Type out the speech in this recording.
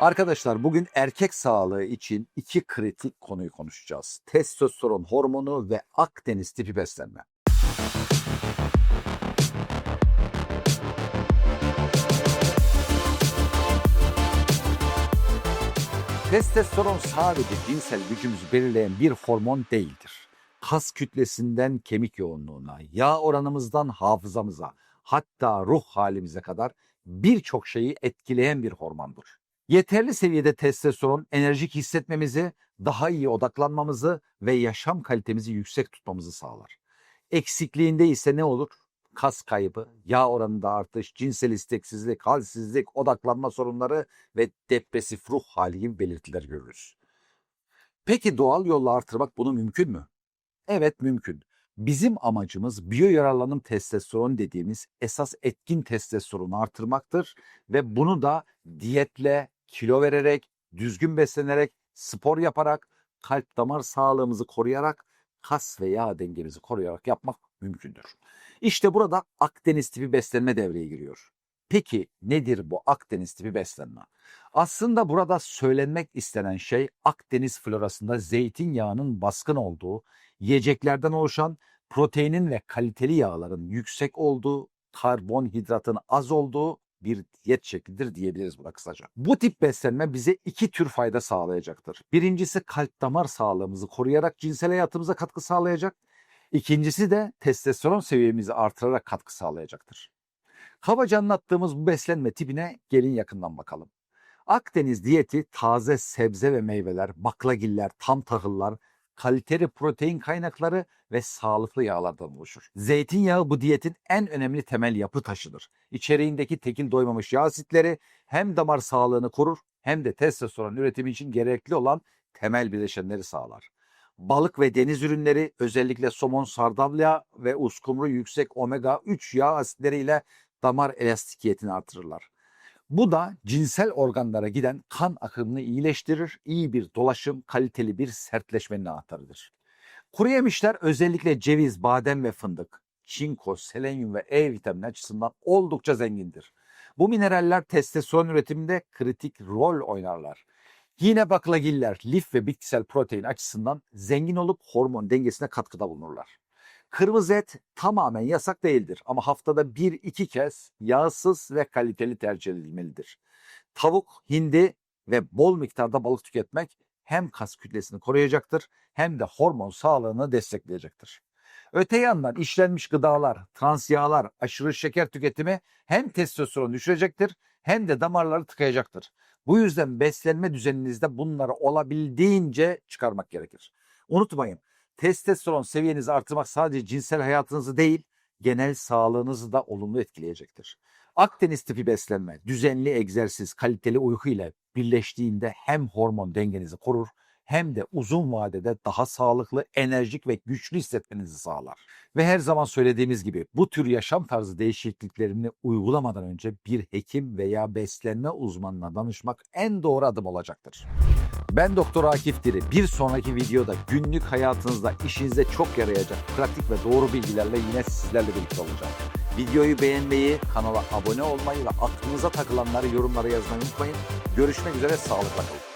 Arkadaşlar bugün erkek sağlığı için iki kritik konuyu konuşacağız. Testosteron hormonu ve Akdeniz tipi beslenme. Testosteron sadece cinsel gücümüzü belirleyen bir hormon değildir. Kas kütlesinden kemik yoğunluğuna, yağ oranımızdan hafızamıza, hatta ruh halimize kadar birçok şeyi etkileyen bir hormondur. Yeterli seviyede testosteron enerjik hissetmemizi, daha iyi odaklanmamızı ve yaşam kalitemizi yüksek tutmamızı sağlar. Eksikliğinde ise ne olur? Kas kaybı, yağ oranında artış, cinsel isteksizlik, halsizlik, odaklanma sorunları ve depresif ruh hali gibi belirtiler görürüz. Peki doğal yolla artırmak bunu mümkün mü? Evet mümkün. Bizim amacımız biyo yararlanım testosteron dediğimiz esas etkin testosteronu artırmaktır ve bunu da diyetle, kilo vererek, düzgün beslenerek, spor yaparak, kalp damar sağlığımızı koruyarak, kas ve yağ dengemizi koruyarak yapmak mümkündür. İşte burada Akdeniz tipi beslenme devreye giriyor. Peki nedir bu Akdeniz tipi beslenme? Aslında burada söylenmek istenen şey Akdeniz florasında zeytinyağının baskın olduğu, yiyeceklerden oluşan proteinin ve kaliteli yağların yüksek olduğu, karbonhidratın az olduğu bir diyet şeklidir diyebiliriz buna kısaca. Bu tip beslenme bize iki tür fayda sağlayacaktır. Birincisi kalp damar sağlığımızı koruyarak cinsel hayatımıza katkı sağlayacak. İkincisi de testosteron seviyemizi artırarak katkı sağlayacaktır. Kabaca anlattığımız bu beslenme tipine gelin yakından bakalım. Akdeniz diyeti taze sebze ve meyveler, baklagiller, tam tahıllar, kaliteli protein kaynakları ve sağlıklı yağlardan oluşur. Zeytinyağı bu diyetin en önemli temel yapı taşıdır. İçeriğindeki tekil doymamış yağ asitleri hem damar sağlığını korur hem de testosteron üretimi için gerekli olan temel bileşenleri sağlar. Balık ve deniz ürünleri özellikle somon, sardalya ve uskumru yüksek omega 3 yağ asitleriyle damar elastikiyetini artırırlar. Bu da cinsel organlara giden kan akımını iyileştirir, iyi bir dolaşım, kaliteli bir sertleşmenin anahtarıdır. Kuru yemişler özellikle ceviz, badem ve fındık, çinko, selenyum ve E vitamini açısından oldukça zengindir. Bu mineraller testosteron üretiminde kritik rol oynarlar. Yine baklagiller, lif ve bitkisel protein açısından zengin olup hormon dengesine katkıda bulunurlar. Kırmızı et tamamen yasak değildir ama haftada bir iki kez yağsız ve kaliteli tercih edilmelidir. Tavuk, hindi ve bol miktarda balık tüketmek hem kas kütlesini koruyacaktır hem de hormon sağlığını destekleyecektir. Öte yandan işlenmiş gıdalar, trans yağlar, aşırı şeker tüketimi hem testosteron düşürecektir hem de damarları tıkayacaktır. Bu yüzden beslenme düzeninizde bunları olabildiğince çıkarmak gerekir. Unutmayın testosteron seviyenizi artırmak sadece cinsel hayatınızı değil, genel sağlığınızı da olumlu etkileyecektir. Akdeniz tipi beslenme, düzenli egzersiz, kaliteli uyku ile birleştiğinde hem hormon dengenizi korur hem de uzun vadede daha sağlıklı, enerjik ve güçlü hissetmenizi sağlar. Ve her zaman söylediğimiz gibi bu tür yaşam tarzı değişikliklerini uygulamadan önce bir hekim veya beslenme uzmanına danışmak en doğru adım olacaktır. Ben Doktor Akif Diri. Bir sonraki videoda günlük hayatınızda işinize çok yarayacak pratik ve doğru bilgilerle yine sizlerle birlikte olacağım. Videoyu beğenmeyi, kanala abone olmayı ve aklınıza takılanları yorumlara yazmayı unutmayın. Görüşmek üzere, sağlıkla kalın.